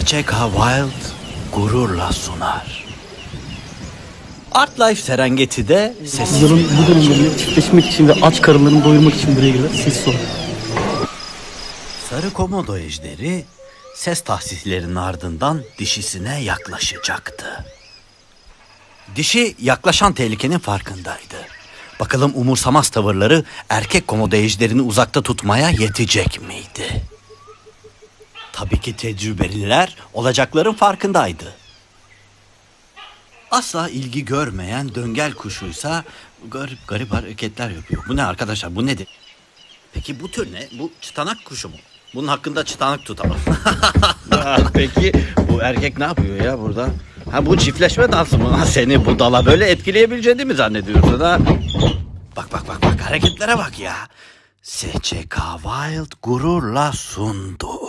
SCK Wild gururla sunar. Art Life Serengeti'de sessiz Yılın bu dönemlerinde çiftleşmek için ve aç karınlarını doyurmak için buraya gelen sessiz ol. sarı komodo ejderi ses tahsislerinin ardından dişisine yaklaşacaktı. Dişi yaklaşan tehlikenin farkındaydı. Bakalım umursamaz tavırları erkek komodo ejderini uzakta tutmaya yetecek miydi? Tabii ki tecrübeliler olacakların farkındaydı. Asla ilgi görmeyen döngel kuşuysa garip garip hareketler yapıyor. Bu ne arkadaşlar bu nedir? Peki bu tür ne? Bu çıtanak kuşu mu? Bunun hakkında çıtanak tutalım. Peki bu erkek ne yapıyor ya burada? Ha bu çiftleşme dansı mı? Seni bu dala böyle etkileyebileceğini mi zannediyorsun ha? Bak bak bak bak hareketlere bak ya. SCK Wild gururla sundu.